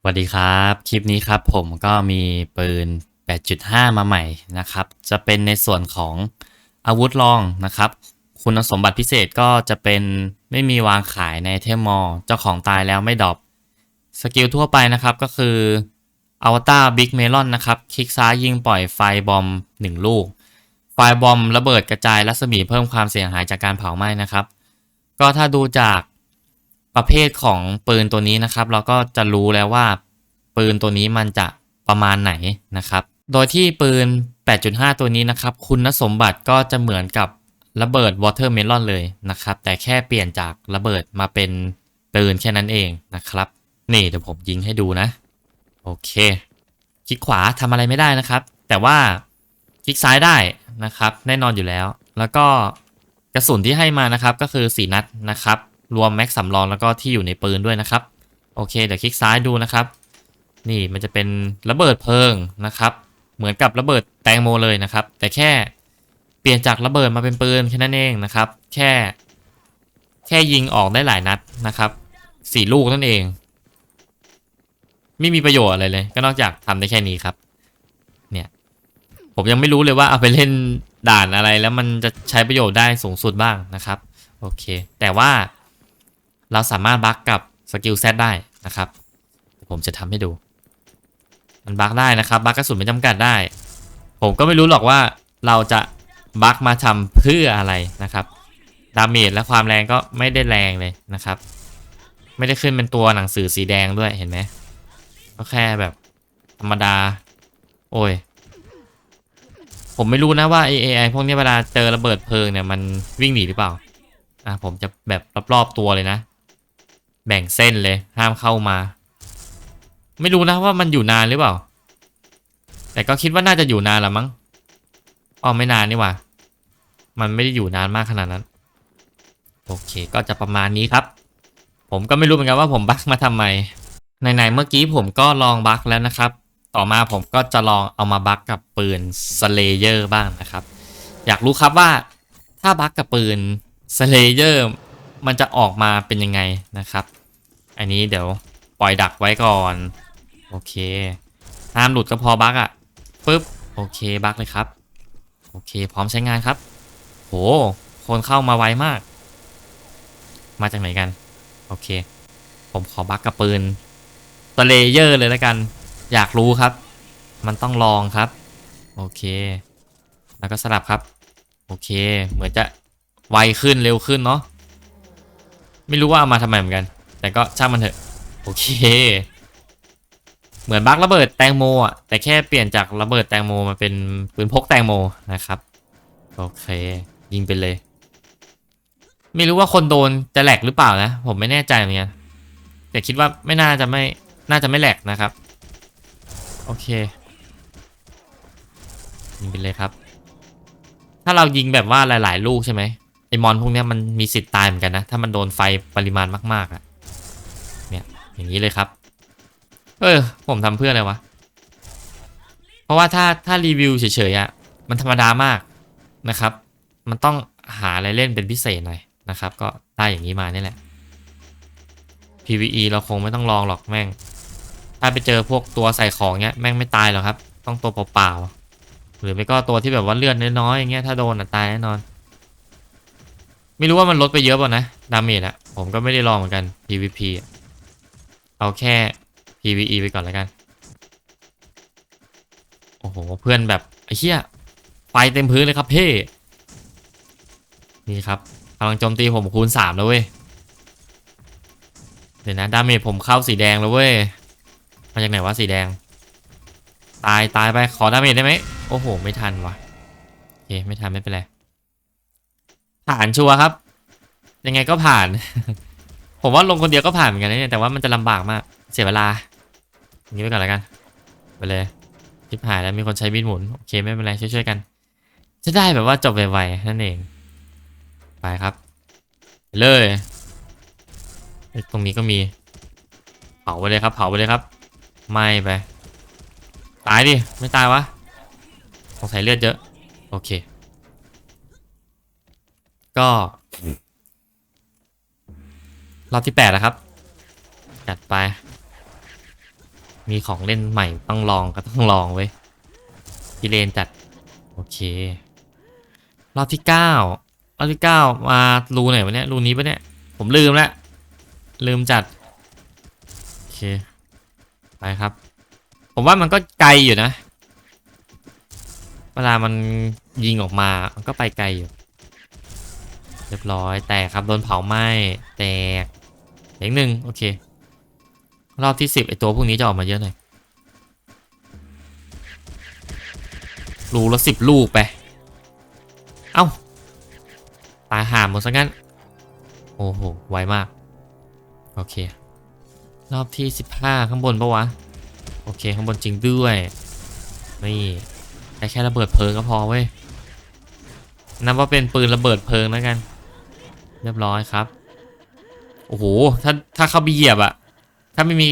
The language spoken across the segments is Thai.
สวัสดีครับ คลิปนี้ครับผมก็มีปืน 8.5 มาใหม่นะครับ จะเป็นในส่วนของอาวุธรองนะครับ คุณสมบัติพิเศษก็จะเป็นไม่มีวางขายในเทมมอลเจ้าของตายแล้วไม่ดรอปสกิลทั่วไปนะครับก็คืออวตารบิ๊กเมลอนนะครับคลิกซ้ายยิงปล่อยไฟบอม 1 ลูก ไฟบอมระเบิดกระจายรัศมีเพิ่มความเสียหายจากการเผาไหม้นะครับ ก็ถ้าดูจาก ประเภทของปืนตัวนี้นะครับ เราก็จะรู้แล้วว่าปืนตัวนี้มันจะประมาณไหนนะครับ โดยที่ปืน 8.5 ตัวนี้นะครับ คุณสมบัติก็จะเหมือนกับระเบิดวอเตอร์เมลอนเลยนะครับ แต่แค่เปลี่ยนจากระเบิดมาเป็นปืนแค่นั้นเองนะครับ นี่เดี๋ยวผมยิงให้ดูนะ โอเค คลิกขวาทำอะไรไม่ได้นะครับ แต่ว่าคลิกซ้ายได้นะครับ แน่นอนอยู่แล้ว แล้วก็กระสุนที่ให้มานะครับก็คือ 4 นัดนะครับ รวมแม็กสำรองแล้วก็ที่อยู่ในปืนด้วยนะครับ โอเค เดี๋ยวคลิกซ้ายดูนะครับ นี่มันจะเป็นระเบิดเพลิงนะครับ เหมือนกับระเบิดแตงโมเลยนะครับ แต่แค่เปลี่ยนจากระเบิดมาเป็นปืนแค่นั้นเองนะครับ แค่ แค่ยิงออกได้หลายนัดนะครับสี่ลูกนั่นเอง ไม่มีประโยชน์อะไรเลย ก็นอกจากทำได้แค่นี้ครับ เนี่ย ผมยังไม่รู้เลยว่าเอาไปเล่นด่านอะไรแล้วมันจะใช้ประโยชน์ได้สูงสุดบ้างนะครับ โอเค แต่ว่า เราสามารถบักกับสกิลเซตได้นะครับ ผมจะทำให้ดู มันบักได้นะครับบักกระสุนไม่จำกัดได้ ผมก็ไม่รู้หรอกว่าเราจะบักมาทำเพื่ออะไรนะครับ ดาเมจและความแรงก็ไม่ได้แรงเลยนะครับ ไม่ได้ขึ้นเป็นตัวหนังสือสีแดงด้วยเห็นไหมก็แค่แบบธรรมดา โอ้ย ผมไม่รู้นะว่า AI พวกนี้เวลาเจอระเบิดเพลิงเนี่ยมันวิ่งหนีหรือเปล่า อะผมจะแบบรอบๆตัวเลยนะ แบ่งเส้นเลย ห้ามเข้ามา ไม่รู้นะว่ามันอยู่นานหรือเปล่า แต่ก็คิดว่าน่าจะอยู่นานละมั้งอ๋อไม่นานนี่ว่า มันไม่ได้อยู่นานมากขนาดนั้น โอเค ก็จะประมาณนี้ครับ ผมก็ไม่รู้เหมือนกันว่าผมบั๊กมาทำไมไหนๆเมื่อกี้ผมก็ลองบั๊กแล้วนะครับ ต่อมาผมก็จะลองเอามาบั๊กกับปืนสเลเยอร์บ้างนะครับ อยากรู้ครับว่าถ้าบั๊กกับปืนสเลเยอร์มันจะออกมาเป็นยังไงนะครับ อันนี้เดี๋ยวปล่อยดักไว้ก่อน โอเคห้ามหลุดก็พอบักอะ่ะปึ๊บโอเคบักเลยครับ โอเคพร้อมใช้งานครับ โห คนเข้ามาไวมาก มาจากไหนกัน โอเค ผมขอบักกับปืนสเลเยอร์เลยแล้วกัน อยากรู้ครับ มันต้องลองครับ โอเค แล้วก็สลับครับ โอเค เหมือนจะไวขึ้นเร็วขึ้นเนาะไม่รู้ว่าเอามาทำไมเหมือนกัน แต่ก็ช่างมันเถอะ โอเค เหมือนบักระเบิดแตงโมอะ แต่แค่เปลี่ยนจากระเบิดแตงโมมาเป็นปืนพกแตงโมนะครับ โอเค ยิงไปเลย ไม่รู้ว่าคนโดนจะแหลกหรือเปล่านะ ผมไม่แน่ใจเหมือนกันแต่คิดว่าไม่น่าจะไม่น่าจะไม่แหลกนะครับ โอเค ยิงไปเลยครับ ถ้าเรายิงแบบว่าหลาย ๆ ลูกใช่ไหมไอมอนพวกนี้มันมีสิทธิ์ตายเหมือนกันนะ ถ้ามันโดนไฟปริมาณมากๆอะเนี่ย อย่างนี้เลยครับ เออ ผมทำเพื่ออะไรวะ เพราะว่าถ้าถ้ารีวิวเฉยๆอะมันธรรมดามากนะครับ มันต้องหาอะไรเล่นเป็นพิเศษหน่อยนะครับ ก็ได้อย่างนี้มานี่แหละ PVE เราคงไม่ต้องลองหรอกแม่ง ถ้าไปเจอพวกตัวใส่ของเนี้ยแม่งไม่ตายหรอกครับ ต้องตัวเปล่าๆหรือไม่ก็ตัวที่แบบว่าเลือดน้อยๆอย่างเงี้ยถ้าโดนอะตายแน่นอน ไม่รู้ว่ามันลดไปเยอะป่ะนะดาเมจอะผมก็ไม่ได้ลองเหมือนกัน PVP อะ เอาแค่ PVE ไปก่อนแล้วกัน โอ้โห เพื่อนแบบไอ้เหี้ยไฟเต็มพื้นเลยครับเพ่นี่ครับพลังโจมตีผมคูณสามแล้วเว้ย เดี๋ยวนะดาเมจผมเข้าสีแดงแล้วเว้ย มาจากไหนวะสีแดง ตายตายไปขอดาเมจได้ไหม โอ้โห ไม่ทันวะโอเค ไม่ทันไม่เป็นไร ผ่านชัวร์ครับ ยังไงก็ผ่าน ผมว่าลงคนเดียวก็ผ่านเหมือนกันนะเนี่ยแต่ว่ามันจะลำบากมาก เสียเวลาอย่างนี้ไปก่อนแล้วกันไปเลยทิพหายแล้วมีคนใช้บินหมุนโอเคไม่เป็นไรช่วยๆกัน จะได้แบบว่าจบไวๆนั่นเอง ไปครับไปเลยตรงนี้ก็มีเผาไปเลยครับ เผาไปเลยครับไหม่ไปตายดิไม่ตายวะสงสัยเลือดเยอะโอเค ก็ รอบที่แปดแล้วครับ จัดไป มีของเล่นใหม่ต้องลองก็ต้องลองเว้ยพี่เลนจัด โอเค รอบที่เก้ารอบที่เก้ามารูไหนวะเนี่ยรูนี้ปะเนี่ย ผมลืมละลืมจัด โอเค ไปครับ ผมว่ามันก็ไกลอยู่นะ เวลามันยิงออกมา มันก็ไปไกลอยู่ เรียบร้อย แตกครับ โดนเผาไหม้ แตก เลืออีกหนึ่งโอเค รอบที่สิบไอตัวพวกนี้จะออกมาเยอะหน่อยรูละสิบลูกไป เอ้า ตายห่ามหมดซะงั้น โอ้โห ไวมาก โอเค รอบที่สิบห้าข้างบนปะวะ โอเค ข้างบนจริงด้วย นี่แต่แค่ระเบิดเพลิงก็พอเว้ยนับว่าเป็นปืนระเบิดเพลิงแล้วกัน เรียบร้อยครับ โอ้โห ถ้าถ้าเข้าไปเหยียบอะถ้าไม่มี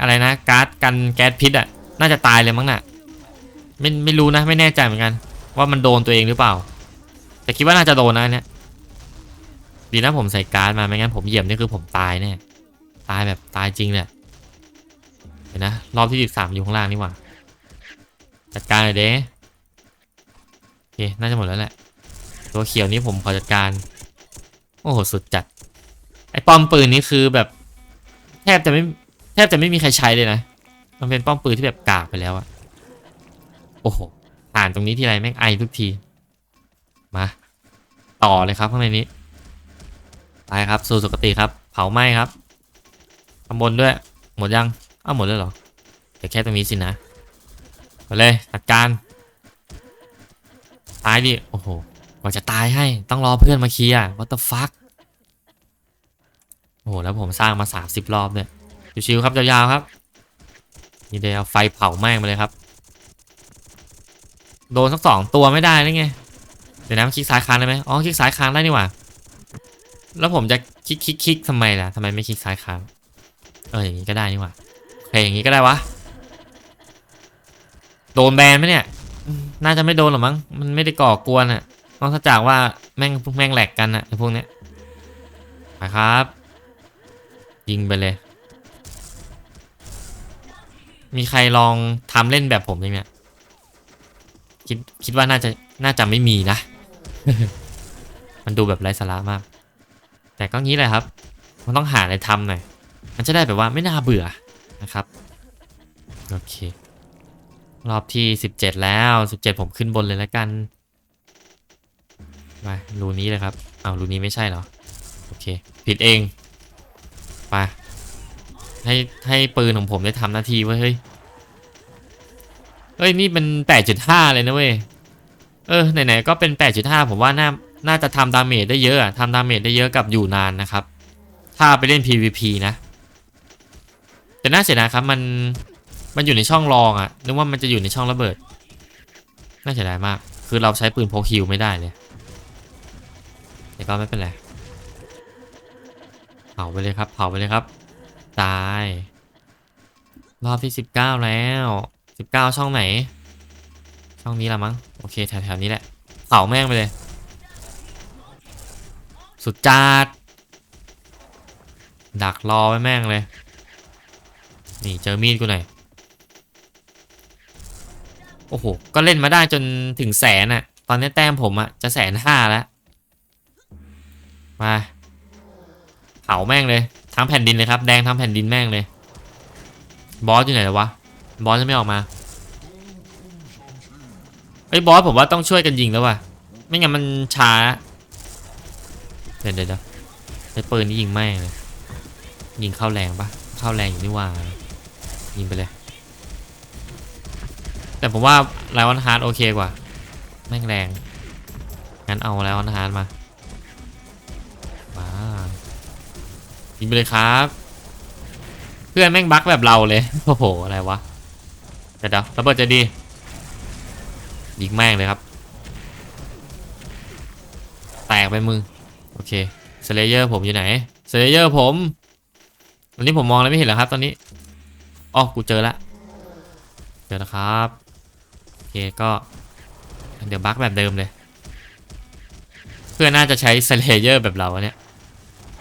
อะไรนะการ์ดกันแก๊สพิษอะน่าจะตายเลยมั้งน่ะ ไม่ไม่รู้นะไม่แน่ใจเหมือนกัน ว่ามันโดนตัวเองหรือเปล่า แต่คิดว่าน่าจะโดนนะเนี่ยดีนะผมใส่การ์ดมาไม่งั้นผมเหยียบนี่คือผมตายแน่ตายแบบตายจริงเลยเห็นนะรอบที่สิบสามอยู่ข้างล่างนี่หว่าจัดการเลยเด้โอเคน่าจะหมดแล้วแหละตัวเขียวนี้ผมขอจัดการ โอ้โหสุดจัด ไอ้ป้อมปืนนี้คือแบบ แทบจะไม่แทบจะไม่มีใครใช้เลยนะ มันเป็นป้อมปืนที่แบบกากไปแล้วอะโอ้โหผ่านตรงนี้ทีไรแม่งไอทุกที มา ต่อเลยครับข้างในนี้ ไปครับสู่สุคติครับ เผาไหม้ครับข้างบนด้วย หมดยังอ้าวหมดแล้วเหรอเดี๋ยวแค่ตรงนี้สินะไปเลยจัดการตายดิ โอ้โห กว่าจะตายให้ ต้องรอเพื่อนมาเคลียร์ what the fuck โอ้โหแล้วผมสร้างมา 30 รอบเนี่ยชิวๆครับยาวๆครับ นี่เดี๋ยวไฟเผาแม่งไปเลยครับ โดนสักสองตัวไม่ได้นี่ไง เดี๋ยวนะมันคลิกซ้ายค้างได้ไหมอ๋อคลิกซ้ายค้างได้นี่หว่า แล้วผมจะคลิกคลิกคลิกทำไมล่ะทำไมไม่คลิกซ้ายค้าง เอออย่างนี้ก็ได้นี่หว่าโอเคอย่างนี้ก็ได้วะ โดนแบนไหมเนี่ย น่าจะไม่โดนหรอกมั้ง มันไม่ได้ก่อกวนอะนอกจากว่าแม่งแม่งแหลกกันอะไอพวกเนี้ยไปครับ ยิงไปเลย มีใครลองทำเล่นแบบผมยังเนี่ยคิดคิดว่าน่าจะน่าจะไม่มีนะ มันดูแบบไร้สาระมาก แต่ก็งี้แหละครับ มันต้องหาอะไรทำหน่อย มันจะได้แบบว่าไม่น่าเบื่อนะครับ โอเค รอบที่ 17 แล้ว 17 ผมขึ้นบนเลยแล้วกันไปรูนี้เลยครับ เอาวรูนี้ไม่ใช่เหรอ โอเค ผิดเอง ไปให้ให้ปืนของผมได้ทำหน้าที่ไว้ยเฮ้ยเฮ้ยนี่เป็น8.5 เลยนะเว้ยเออไหนๆก็เป็น 8.5 ผมว่าน่าน่าจะทำดาเมจได้เยอะอะทำดาเมจได้เยอะกับอยู่นานนะครับ ถ้าไปเล่น PVP นะ แต่น่าเสียดายครับมันมันอยู่ในช่องรองอะนึกว่ามันจะอยู่ในช่องระเบิด น่าเสียดายมาก คือเราใช้ปืนพกฮิวไม่ได้เลยแต่ก็ไม่เป็นไร เผาไปเลยครับ เผาไปเลยครับ ตาย รอบที่19แล้ว19ช่องไหน ช่องนี้ละมั้ง โอเคแถวๆนี้แหละ เผาแม่งไปเลย สุดจัด ดักรอไว้แม่งเลย นี่เจอมีดกูหน่อย โอ้โห ก็เล่นมาได้จนถึงแสนอะตอนนี้แต้มผมอะจะแสนห้าแล้ว มา เผาแม่งเลย ทั้งแผ่นดินเลยครับ แดงทั้งแผ่นดินแม่งเลย บอสอยู่ไหนวะ บอสจะไม่ออกมาไอ้บอสผมว่าต้องช่วยกันยิงแล้วว่ะ ไม่งั้นมันช้า เดี๋ยวเดี๋ยวไอ้ปืนนี่ยิงไม่งเลย ยิงเข้าแรงปะเข้าแรงอยู่นี่ว่า ยิงไปเลย แต่ผมว่าไลออนฮาร์ดโอเคกว่า แม่งแรง งั้นเอาไลออนฮาร์ดมา ยิงไปเลยครับ เพื่อนแม่งบั๊กแบบเราเลย โอ้โห อะไรวะ เดี๋ยวเดี๋ยวระเบิดจะดี ยิงแม่งเลยครับ แตกไปมึงโอเคสเลเยอร์ผมอยู่ไหนสเลเยอร์ผมตอนนี้ผมมองอะไรไม่เห็นเหรอครับ ตอนนี้อ๋อกูเจอละ เจอแล้วครับ โอเคก็เดี๋ยวบั๊กแบบเดิมเลย เพื่อนน่าจะใช้สเลเยอร์แบบเราเนี่ย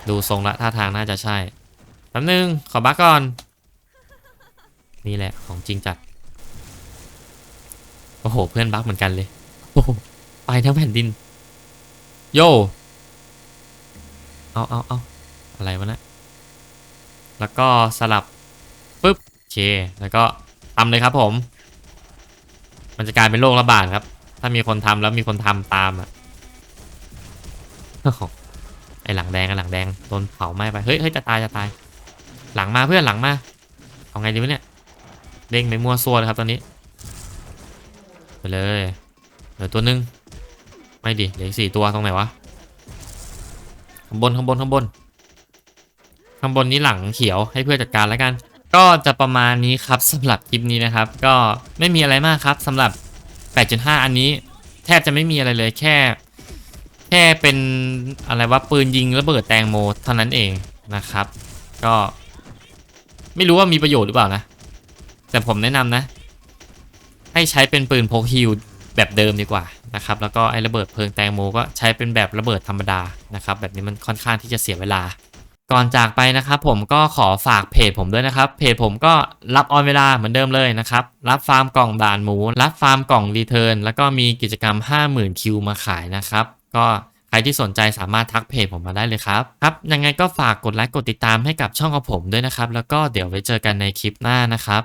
ดูทรงละท่าทางน่าจะใช่แป๊บนึง ขอบักก่อน นี่แหละของจริงจัด โอ้โห เพื่อนบักเหมือนกันเลย โอ้โห ไปทั้งแผ่นดิน โย เอาเอาเอาอะไรวะนะ แล้วก็สลับปึ๊บโอเค แล้วก็ทำเลยครับผม มันจะกลายเป็นโรคระบาดครับ ถ้ามีคนทำแล้วมีคนทำตามอะ ไอหลังแดงไอหลังแดงโดนเผาไหม้ไปเฮ้ยเฮ้ยจะตายจะตาย หลังมาเพื่อนหลังมาเอาไงดีวะเนี่ยเด้งไปมัวซัวเลยครับตอนนี้ไปเลยเหลือตัวหนึงไม่ดิเหลือสี่ตัวตรงไหนวะข้างบนข้างบนข้างบนข้างบนนี้หลังเขียวให้เพื่อนจัดการแล้วกัน ก็จะประมาณนี้ครับสำหรับคลิปนี้นะครับ ก็ไม่มีอะไรมากครับสำหรับ 8.5 อันนี้ แทบจะไม่มีอะไรเลยแค่ ค่เป็นอะไรว่าปืนยิงระเบิดแตงโมเท่านั้นเองนะครับ ก็ไม่รู้ว่ามีประโยชน์หรือเปล่านะ แต่ผมแนะนำนะ ให้ใช้เป็นปืนพกฮิวแบบเดิมดีกว่านะครับ แล้วก็ไอ้ระเบิดเพลิงแตงโมก็ใช้เป็นแบบระเบิดธรรมดานะครับ แบบนี้มันค่อนข้างที่จะเสียเวลา ก่อนจากไปนะครับ ผมก็ขอฝากเพจผมด้วยนะครับ เพจผมก็รับออนเวลาเหมือนเดิมเลยนะครับ รับฟาร์มกล่องด่านหมู รับฟาร์มกล่องรีเทิร์น แล้วก็มีกิจกรรม 50,000คิวมาขายนะครับ ก็ใครที่สนใจสามารถทักเพจผมมาได้เลยครับ ครับยังไงก็ฝากกดไลค์กดติดตามให้กับช่องของผมด้วยนะครับ แล้วก็เดี๋ยวไว้เจอกันในคลิปหน้านะครับ